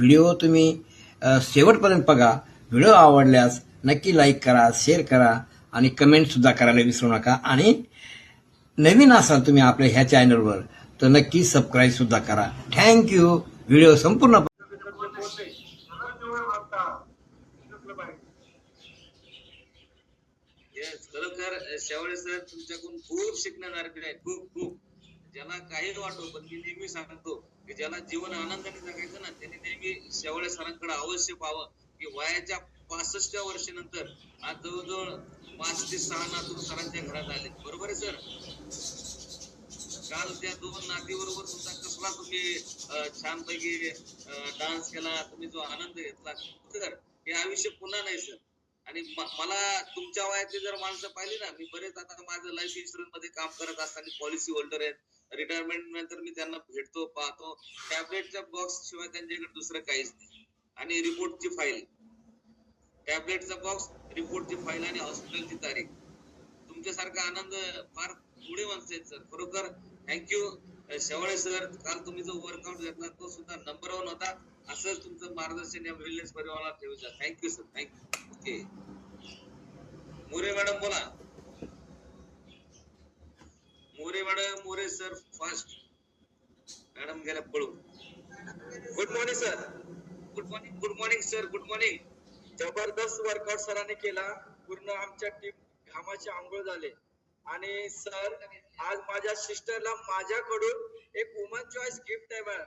Video तुम्ही शेवटपर्यंत बघा. व्हिडिओ आवडल्यास नक्की लाईक करा शेअर करा आणि कमेंट सुद्धा करायला विसरू नका. आणि नवीन असाल तुम्ही आपल्या ह्या चॅनलवर तर नक्की सबस्क्राईब सुद्धा करा. थँक्यू व्हिडिओ संपूर्ण खरोखर शेवळे सर तुमच्याकडून खूप शिकण्यासारखे खूप खूप. ज्याला काही वाटो पण मी नेहमी सांगतो की ज्याला जीवन आनंदाने जगायचं ना त्यांनी नेहमी शेवळे सरांकडे अवश्य पाहावं. की वयाच्या पासष्टच्या वर्षानंतर आज जवळजवळ पाच ते सहा नातू सरांच्या घरात आले. बरोबर आहे सर? काल त्या दोन नाती बरोबर सुद्धा कसला तुम्ही छान पैकी डान्स केला तुम्ही जो आनंद घेतला. सर हे आयुष्य पुन्हा नाही सर. आणि मला तुमच्या वयातली जर माणसं पाहिली ना मी बरेच आता माझं लाईफ इन्शुरन्समध्ये काम करत असताना पॉलिसी होल्डर आहेत. रिटायरमेंट नंतर मी त्यांना भेटतो पाहतो. टॅबलेटच्या बॉक्स शिवाय त्यांच्याकडे दुसरं काहीच नाही. आणि रिपोर्टची फाईल टॅबलेटचा बॉक्स रिपोर्टची फाईल आणि हॉस्पिटलची तारीख. तुमच्यासारखा आनंद फार पुढे माणसं आहेत सर. खरोखर थँक्यू शेवाळे सर काल तुम्ही जो वर्कआउट घेतला तो सुद्धा नंबर वन होता. असंच तुमचं मार्गदर्शन या वेलनेस परिवाराला ठेवू thank you sir thank you okay More madam बोला. More madam More sir fast madam गेल्या पळून good morning sir good morning good morning sir good morning जबरदस्त वर्कआउट सरांनी केला. पूर्ण आमच्या टीम घामाचे आंघोळ झाले. आणि सर आज माझ्या सिस्टरला माझ्याकडून एक वुमन चॉईस गिफ्ट आहे मॅडम.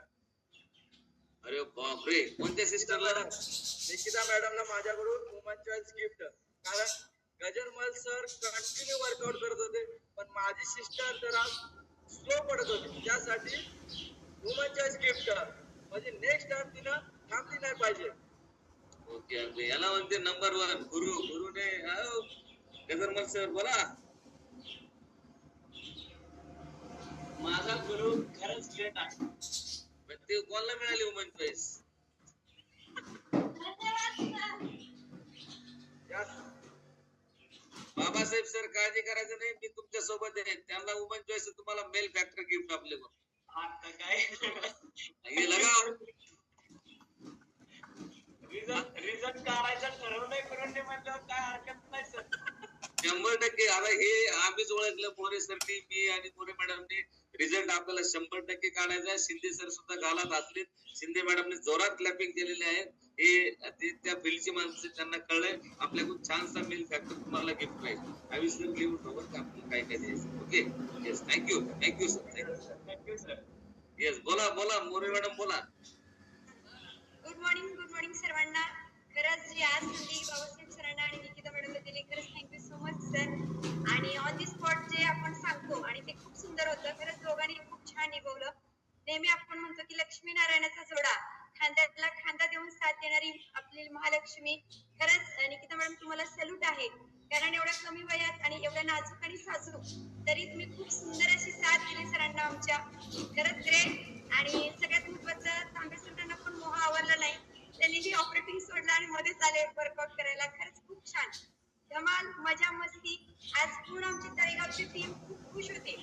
अरे बापरे. कोणत्या सिस्टरला निकिता मॅडमला माझ्याकडून वुमन चॉईस गिफ्ट कारण गजरमल सर कंटिन्यू वर्कआउट करत होते पण माझी सिस्टर जरा स्लो पडत होती. त्यासाठी वुमन चॉईस गिफ्ट म्हणजे नेक्स्ट टाइम तिनं थांबली नाही पाहिजे. Okay okay. याला म्हणते नंबर वन गुरु गुरुने गजरमल सर बोला. माझा गुरु खरंच ग्रेट आहे. पण ते कोणाला मिळाली वुमन चॉईस बाबासाहेब सर काळजी करायचं नाही मी तुमच्यासोबत आहे. त्यांना वुमन चॉईस तुम्हाला मेल फॅक्टर गिफ्ट आपले बघ. आता काय? हे लगाव रिझल्ट रिझल्ट काढायचं ठरवलंय करून म्हटल्यावर काय हरकत नाही सर शंभर टक्के. आता हे आम्हीच ओळखलं मोरे सरनी मी आणि मोरे मॅडमने रिझल्ट आपल्याला शंभर टक्के काढायचा आहे. शिंदे सर सुद्धा गालात असले शिंदे मॅडमने जोरात क्लॅपिंग केलेले आहे. हे त्या फील्डची माणसं त्यांना कळलंय. आपल्याकडून छानसा मिल फॅक्टर तुम्हाला गिफ्ट राहील आम्ही सर लिहून ठेवू का आपण काय काय द्यायचं. Okay yes thank you thank you sir thank you thank you sir yes बोला बोला मोरे मॅडम बोला. गुड मॉर्निंग गुड मॉर्निंग सर्वांना. खरंच जी आज संधी बाबासाहेब सरांना आणि निकिता मॅडमला दिली खरंच thank you so much sir आणि ऑन दी स्पॉट जे आपण सांगतो आणि ते खूप सुंदर होतं खरंच दोघांनी खूप छान निभवलं नेहमी आपण म्हणतो की लक्ष्मी नारायणाचा जोडा खांद्याला खांदा देऊन साथ देणारी आपली महालक्ष्मी खरंच अं, निकिता मॅडम तुम्हाला सल्यूट आहे कारण एवढ्या कमी वयात आणि एवढ्या नाजूक आणि साजूक तरी तुम्ही खूप सुंदर अशी साथ दिली सरांना आमच्या खरंच ग्रेट आणि सगळ्यात महत्वाचं तांबे सरांना पण मोह आवडला नाही त्यांनी जे ऑपरेटिंग सोडलं आणि मध्येच आले वर्कआउट करायला खरंच खूप छान धमाल मजा मस्ती आज पूर्ण आमची तीन खूप खुश होती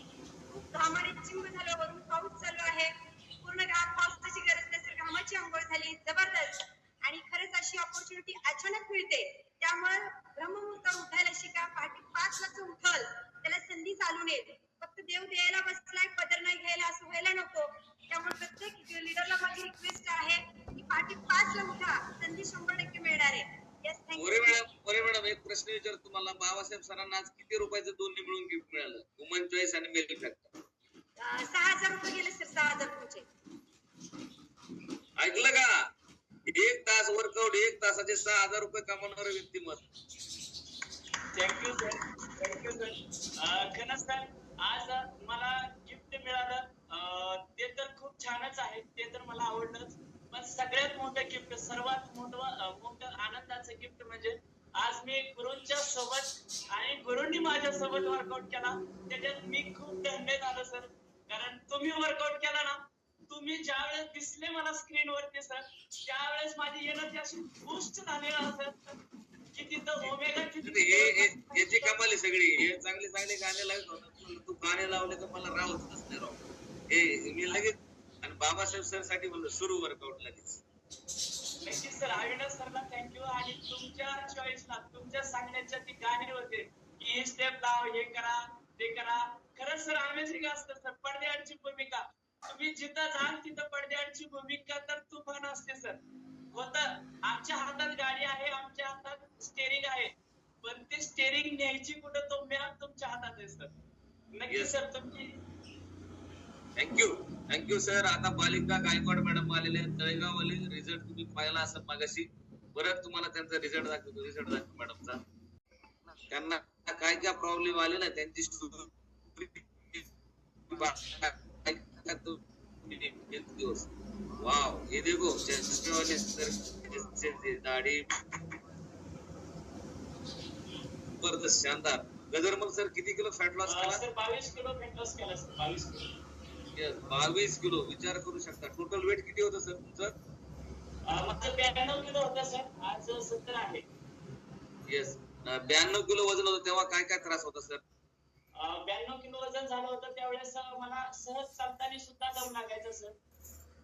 खूप घामाने चिंब झालं वरून पाऊस चालू आहे पूर्ण गाव पावसाची गरज नाही सर घामाची आंघोळ झाली जबरदस्त आणि खरंच अशी ऑपॉर्च्युनिटी अचानक मिळते त्यामुळे ब्रह्ममुहूर्तावर उठायला शिका पहाटे पाच वाजता उठल त्याला संधी चालून येते फक्त देव द्यायला बसलाय पदर नाही घ्यायला असं व्हायला नको त्यामुळे प्रत्येक लिडरला माझी रिक्वेस्ट आहे की पहाटे पाच ला उठा संधी शंभर टक्के मिळणार आहे yes More thank you madam More madam एक प्रश्न विचार तुम्हाला बाबासाहेब सरांना आज किती रुपयाचं दोन्ही मिळून गिफ्ट मिळालं चॉईस आणि मेल फॅक्टर सहा हजार रुपये गेले सर सहा हजार तुमचे ऐकलं का? एक तास वर्कआउट एक तासाचे सहा हजार रुपये कमावणार व्यक्तिमत्व thank you sir thank you sir खरंच सर आज मला गिफ्ट मिळालं. अं, ते तर खूप छानच आहे. ते तर मला आवडलंच. पण सगळ्यात मोठं गिफ्ट सर्वात मोठं अं, मोठं आनंदाचं गिफ्ट म्हणजे आज मी गुरुंच्या सोबत आणि गुरुंनी माझ्या सोबत वर्कआउट केला. त्याच्यात मी खूप धन्य झालो सर कारण तुम्ही वर्कआउट केला ना तुम्ही ज्या वेळेस दिसले मला स्क्रीन वरती सर त्यावेळेस माझी एनर्जी अशी बूस्ट झाली ना सर की तिथं ओमेगा हे- याची कमाली सगळी हे चांगले चांगले गाणे लावत होता तू गाणे लावले तर मला राहतच नाही राव. हे मी लगेच आणि बाबासाहेब सरसाठी म्हणलं सुरू वर्कआउट लगेच. नक्कीच सर अविनाश सरला थँक्यू आणि तुमच्या चॉईसला तुमच्या सांगण्याच्या ती गाणी होते की हे स्टेप लाव हे करा ते करा. खरंच सर अमेझिंग असतं सर पडद्याआडची भूमिका. तुम्ही जिथं जाल तिथं पडद्याआडची भूमिका तर तुफान असते सर. होत. आमच्या हातात गाडी आहे आमच्या हातात स्टेरिंग आहे. पण ते स्टेरिंग न्यायची कुठं तो मॅप तुमच्या हातात आहे सर. नक्की. सर तुम्ही थँक्यू थँक्यू सर आता बालिका गायकवाड मॅडम आलेले आहेत. तळेगाववाले रिझल्ट तुम्ही पाहिला असं मागाशी. परत तुम्हाला त्यांचा रिझल्ट दाखवतो. रिझल्ट दाखवतो मॅडमचा. त्यांना काय काय प्रॉब्लेम आले ना त्यांची दिवस वाव हे देखो चष्मेवाले सर दाढी. जबरदस्त शानदार. गजरमल सर किती किलो फॅट लॉस केला? सर बावीस किलो फॅट लॉस केला सर बावीस किलो. बावीस किलो. विचार करू शकता. टोटल वेट किती होतं सर तुमचं? माझं ब्याण्णव किलो होतं सर आज सत्तर आहे. येस ब्याण्णव किलो वजन होतं तेव्हा काय काय त्रास होता सर ब्याण्णव किलो वजन झालं होतं त्यावेळेस मला सहज चालताना सुद्धा दम लागायचा सर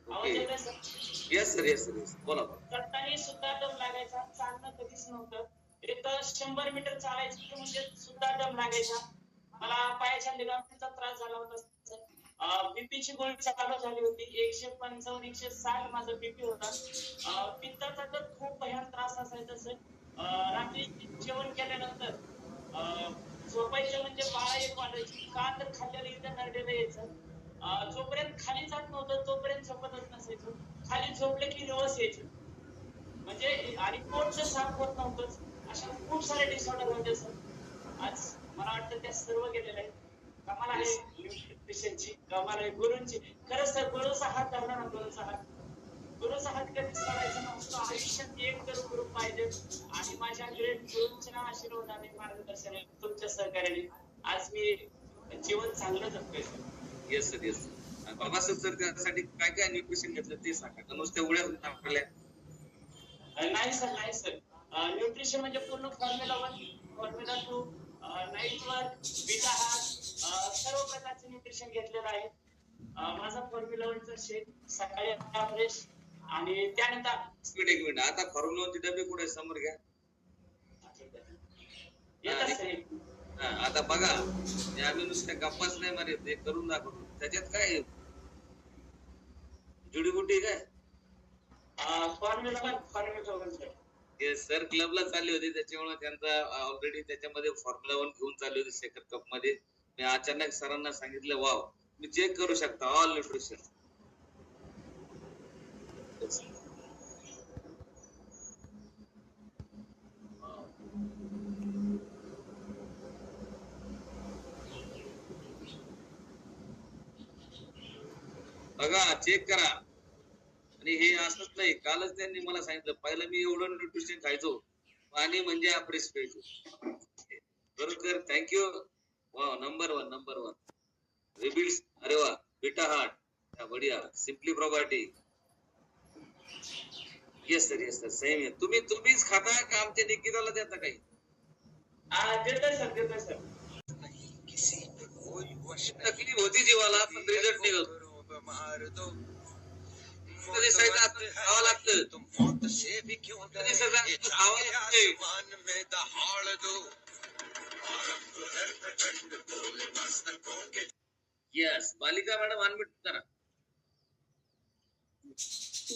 आवाज ओके येतोय sir yes sir yes sir yes बोला. चालताना सुद्धा दम लागायचा. चालणं कधीच नव्हतं. एक तर शंभर मीटर चालायचं म्हणजे सुद्धा दम लागायचा. मला पायाच्या लिगामेंटचा त्रास झाला होता बीपीची गोळी चालू झाली होती. एकशे पंचावन्न एकशे साठ माझा बीपी होता. पित्ताचा तर खूप भयान त्रास असायचा सर. रात्री जेवण केल्यानंतर अं, झोपायचं म्हणजे बारा एक वाजायची का तर खाल्ल्याला इथं नरडेला यायचं. जोपर्यंत खाली जात नव्हतं तोपर्यंत झोपतच नसायचो. खाली झोपलं की रिवर्स यायचं. म्हणजे आणि पोटचं साफ होत नव्हतं अशा खूप सारे डिसऑर्डर होते सर. आज मला वाटतं त्या सर्व गेलेल्या आहेत. कमाल आहे कमाल आहे गुरुंची. खरंच सर गुरुचा हात धरला ना गुरुचा हात. गुरुचा हात कधीच सोडायचा नसतो. आयुष्यात एक तर गुरु पाहिजे. आणि माझ्या ग्रेट गुरुंच्या आशीर्वादाने मार्गदर्शनाने तुमच्या सहकार्याने. आज मी जीवन चांगलं जगतोय. Sir yes sir yes Babasaheb sir त्यासाठी काय काय न्यूट्रिशन घेतलं ते सांगा. नुसत्या उड्या टाकल्या नाही सर नाही सर न्यूट्रिशन म्हणजे पूर्ण formula one formula two night work beta heart सर्व प्रकारचे न्यूट्रिशन घेतलेलं आहे. माझा फॉर्म्युला वनचा शेक सकाळी फ्रेश आणि त्यानंतर एक मिनिट आता फॉर्म्युलाचे डबे कुठे? समोर घ्या. हा, आता बघा. आम्ही नुसत्या गप्पाच नाही मारत. ते करून दाखवतो. त्याच्यात काय? जुडीबुटी काय? फॉर्म्युला वन फॉर्म्युला ते सर क्लबला चालले होते. त्याच्यामुळे त्यांचा ऑलरेडी त्याच्यामध्ये फॉर्म्युला वन घेऊन चालले होते सेकंड कपमध्ये. मी अचानक सरांना सांगितलं वाव मी चेक करू शकता ऑल न्यूट्रिशन बघा चेक करा. आणि हे असंच नाही कालच त्यांनी मला सांगितलं पहिलं मी एवढं न्यूट्रिशन खायचो पाणी म्हणजे आपण बरोबर थँक्यू वा नंबर वन नंबर वन रिबिल्स अरे वा बिटा हार्ट बढिया. Simply property yes sir yes sir same आहे तुम्ही तुम्हीच खाता का आमच्या निकिताला देता काही? देतोय सर देतोय सर तकलीफ होती जीवाला पण रिझल्ट निघत कधी खावं लागतं. खावं लागतं येस बालिका मॅडम अनमिट करा.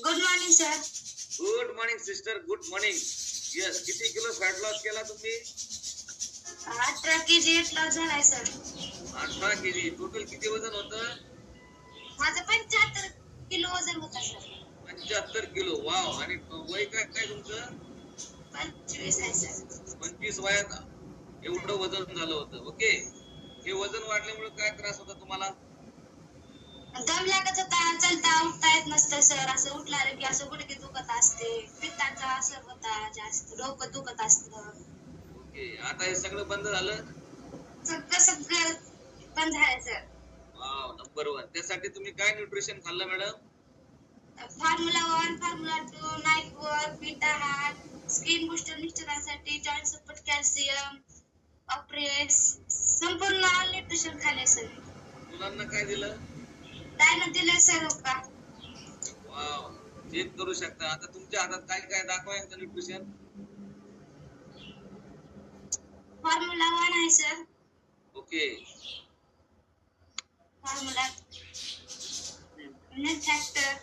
Good morning sir good morning sister good morning yes किती किलो फॅट लॉस केला तुम्ही? अठरा के जी लॉस झालाय सर अठरा केजी टोटल किती वजन होतं? माझं पंच्याहत्तर किलो वजन होता सर पंच्याहत्तर किलो वाव आणि वय काय काय तुमचं? पंचवीस आहे सर पंचवीस वयात एवढं वजन झालं होतं. ओके वाढल्यामुळे काय त्रास होता तुम्हाला? दम लागत होता. चलता उठता येत नसतं सर. असं उठलं की असं गुडघे दुखत असते. पित्ताचा असर होता जास्त. डोकं दुखत असतं. ओके आता हे सगळं बंद झालं? सगळं सगळं बंद झालं सर. Wow number one. त्यासाठी तुम्ही काय न्यूट्रिशन खाल्लं madam formula one formula two night work beta heart skin booster मिस्टरांसाठी joint support calcium ऑप्रेस संपूर्ण ऑल न्यूट्रिशन खाल्ले सर मुलांना काय दिलं? डायनो दिलं सर का? वाव चेक करू शकता. आता तुमच्या हातात काय काय दाखवा एकदा न्यूट्रिशन फॉर्म्युला वन आहे sir okay. Formula factor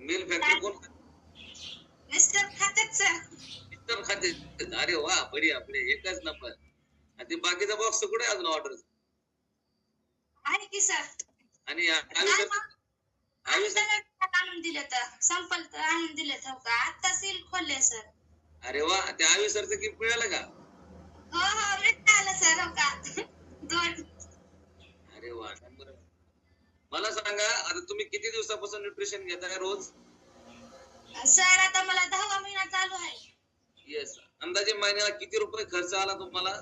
male factory कोण मिस्टर खात्यात सर मिस्टर खाते. अरे वा बढिया बढिया एकच नंबर आणि ते बाकीचा बॉक्स कुठे अजून ऑर्डर आहे की सर आणि आणून दिले तर. संपल तर आणून दिले तर का? आता सील खोलले सर अरे वा त्या आयुष्यचं किट मिळालं का? हो हो मिळालं सर हो का? दोन. अरे वा मला सांगा आता तुम्ही किती दिवसापासून न्यूट्रिशन घेताय रोज? सर आता मला दहावा महिना चालू आहे. येस अंदाजे महिन्याला किती रुपये खर्च आला तुम्हाला?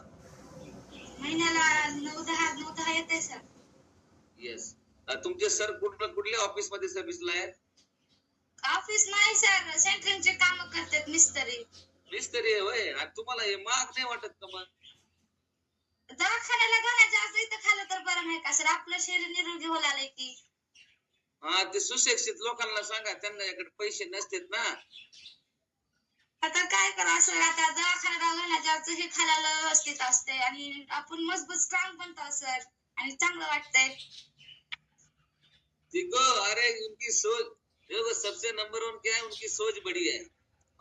महिन्याला नऊ दहा नऊ दहा येते सर येस तुमचे सर कुठल्या कुठल्या ऑफिसमध्ये सर्व्हिसला आहेत? ऑफिस नाही सर सेंटरिंगचे काम करतात मिस्त्री. मिस्त्री होय. आणि तुम्हाला हे महाग नाही वाटत का मग? दवाखान्याला घालायचं असं इथं खाल्लं तर बरं नाही का सर आपलं शरीर निरोगी होणार की. हा ते सुशिक्षित लोकांना सांगा त्यांना याकडे पैसे नसतात ना. आता काय करा सर आता दवाखान्याला घालायचं हे खायला व्यवस्थित असते आणि आपण मजबूत स्ट्रॉंग बनतो सर आणि चांगलं वाटतंय. देखो अरे उनकी सोच देखो सबसे नंबर वन क्या है उनकी सोच बड़ी है।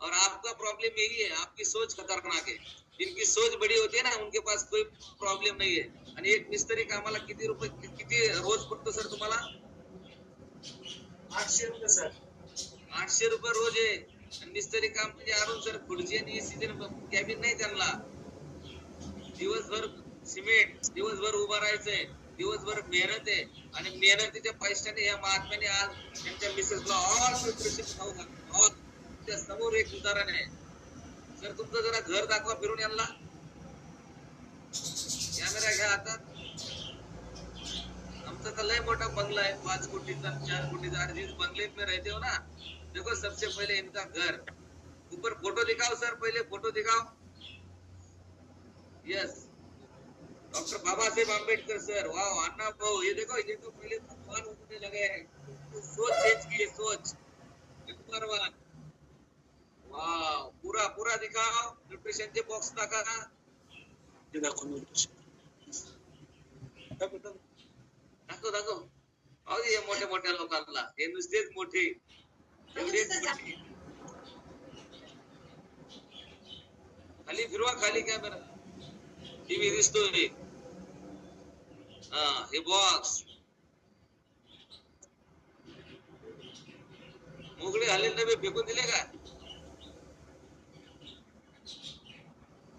और आपका प्रॉब्लम यही है आपकी सोच खतरनाक है। जिनकी सोच बड़ी होती है ना उनके पास कोई प्रॉब्लेम नहीं है। आणि एक मिस्त्री कामाला किती रुपये किती रोज पडतो सर तुम्हाला? आठशे रुपये सर. आठशे रुपये रोज आहे. निस्तरी काम म्हणजे अरुण सर खुर्ची आणि एसी कॅबिन नाही त्यांना. दिवसभर सिमेंट दिवसभर उभं राहायचंय दिवसभर मेहनत आहे. आणि मेहनतीच्या पैशाने या महात्म्याने आज त्यांच्या मिसेसला ऑल न्यूट्रिशन खाऊ त्या समोर एक उदाहरण आहे. सर तुमचं जरा घर दाखवा फिरून यांना. कॅमेरा घ्या आता. आमचा तर लय मोठा बंगला आहे. पाच कोटीचा चार कोटीचा. और जिस बंगले मी राहते हो ना. देखो, सबसे पहले इनका घर। ऊपर फ़ोटो दिखाओ, सर, पहले फ़ोटो दिखाओ। Yes doctor Baba Saheb Ambedkar sir. वाह, अन्ना भाऊ, ये देखो, ये तो पहले भगवान होने लगे हैं। तो सोच चेंज किए सोच। नंबर वन वाह, पूरा पूरा दिखाओ। न्यूट्रिशन चे बॉक्स दाखवा दाखव दाखव अहो हे मोठ्या मोठ्या लोकांना हे नुसतेच मोठे खाली फिरवा खाली कॅमेरा टीव्ही दिसतोय. हा हे बॉक्स मोगळे हल्ले डबे फेकून दिले का?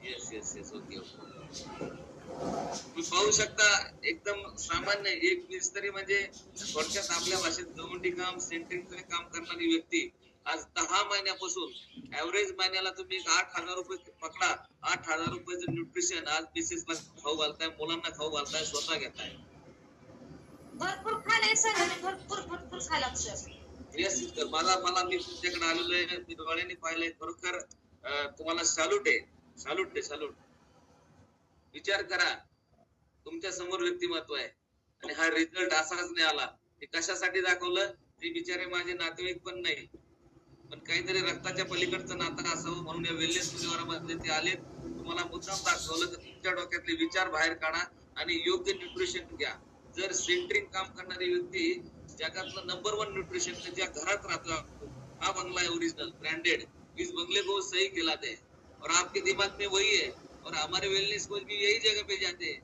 Yes yes yes okay okay पाहू शकता एकदम सामान्य एक मिस्त्री म्हणजे थोडक्यात आपल्या भाषेत गवंडी काम सेंटरिंगचं काम करणारी व्यक्ती आज दहा महिन्यापासून ऍव्हरेज महिन्याला तुम्ही एक आठ हजार रुपये पकडा आठ हजार रुपयाचं न्यूट्रिशन आज मिसेसला खाऊ घालताय मुलांना खाऊ घालताय स्वतः घेताय. भरपूर खाल्लंय सर भरपूर भरपूर खाल्लं सर येस सिस्टर मला मला मी तुमच्याकडे आलेलो आहे मी डोळ्यांनी पाहिलंय. खरोखर तुम्हाला सॅल्यूट आहे. सॅल्यूट आहे सॅल्यूट विचार करा. तुमच्यासमोर व्यक्तिमत्व आहे. आणि हा रिझल्ट असाच नाही आला हे कशासाठी दाखवलं? ते बिचारे माझे नातेवाईक पण नाही. पण काहीतरी रक्ताच्या पलीकडचं नातं असावं म्हणून या वेलनेस परिवारामध्ये ते आले तुम्हाला मुद्दाम दाखवलं तर तुमच्या डोक्यातले विचार बाहेर काढा आणि योग्य न्यूट्रिशन घ्या. जर सेंटरिंग काम करणारी व्यक्ती जगातलं नंबर वन न्यूट्रिशन ज्या घरात राहतो हा बंगला आहे ओरिजिनल ब्रँडेड इस बंगले को सही खिलाते ते. और आपके दिमाग में वही है. और हमारे वेलनेस कोच भी यही जगह पे जाते हैं।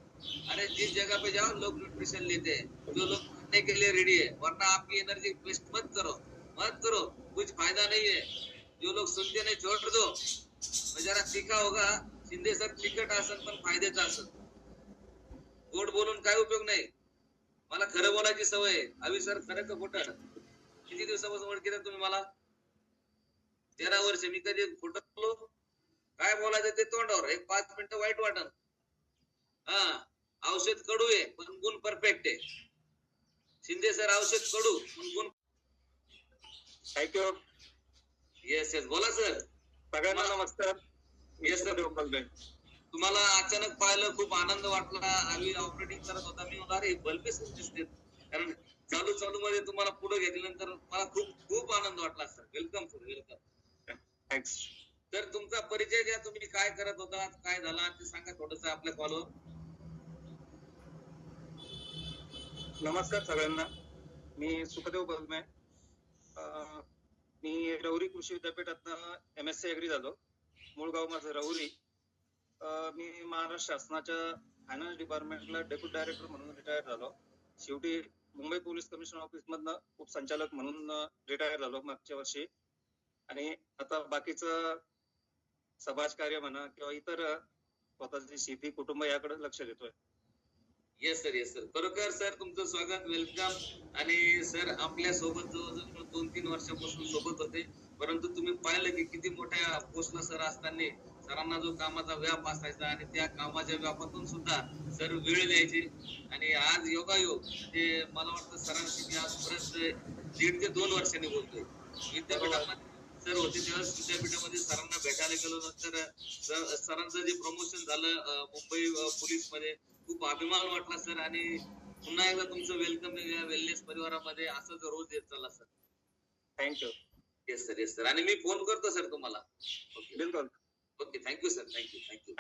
अरे जिस जगह पे जाओ लोग न्यूट्रिशन लेते हैं। जो लोग खाने के लिए रेडी है वरना आपकी एनर्जी वेस्ट मत करो मत करो। कुछ फायदा नहीं है। जो लोग सुनते नहीं छोड़ दो। जरा सीखा होगा शिंदे सर तिखट आसन पण फायद्याचं आसन। गोड बोलून काय उपयोग नाही? मला खरं बोलायची सवय अभि सर खरं का खोटं? किती दिवसापासून ओळखी तुम्ही मला? तेरा वर्ष. मी कधी खोटं बोललो? काय बोलायचं ते तोंडावर? एक पाच मिनिटं वाईट वाटन. हा औषध कडू आहे पण गुण परफेक्ट आहे शिंदे सर औषध कडू पण गुण थँक्यू येस येस बोला सर सगळ्यांना नमस्कार. येस सर तुम्हाला अचानक पाहिलं खूप आनंद वाटला. आम्ही ऑपरेटिंग करत होता. मी म्हणलं अरे बल्बेस दिसते. कारण चालू चालू मध्ये तुम्हाला पुढे घेतल्यानंतर मला खूप खूप खूप आनंद वाटला sir welcome sir welcome thanks तर तुमचा परिचय द्या तुम्ही काय करत होता काय झाला ते सांगा थोडस आपल्या कॉलवर नमस्कार सगळ्यांना. मी सुखदेव बलमे. मी रौरी कृषी विद्यापीठात एम एस सी अग्री झालो. मूळ गाव माझं रौरी. मी महाराष्ट्र शासनाच्या फायनान्स डिपार्टमेंटला डेप्युटी डायरेक्टर म्हणून रिटायर झालो. शेवटी मुंबई पोलीस कमिशनर ऑफिस मधनं उपसंचालक म्हणून रिटायर झालो मागच्या वर्षी. आणि आता बाकीचं समाजकार्य म्हणा किंवा इतर स्वतःची शेती कुटुंब याकडे लक्ष देतोय. येस सर येस सर खरोखर सर तुमचं स्वागत वेलकम आणि सर आपल्यासोबत जवळजवळ दोन तीन वर्षापासून सोबत होते. परंतु तुम्ही पाहिलं की किती मोठ्या पोस्टला सर असताना सरांना जो कामाचा व्याप असायचा आणि त्या कामाच्या व्यापातून सुद्धा सर वेळ द्यायचे. आणि आज योगायोग म्हणजे मला वाटतं सरांशी मी आज परत दीड ते दोन वर्षांनी बोलतोय. विद्यापीठामध्ये. सर होते त्यावेळेस विद्यापीठामध्ये सरांना भेटायला गेलो. नंतर सर- सरांचं जे प्रमोशन झालं मुंबई पोलीसमध्ये खूप अभिमान वाटला सर. आणि पुन्हा एकदा तुमचं वेलकम या वेलनेस परिवारामध्ये असंच रोज येत चला sir. Thank you yes sir yes sir आणि मी फोन करतो सर तुम्हाला. ओके बिलकुल. Okay thank you sir thank you thank you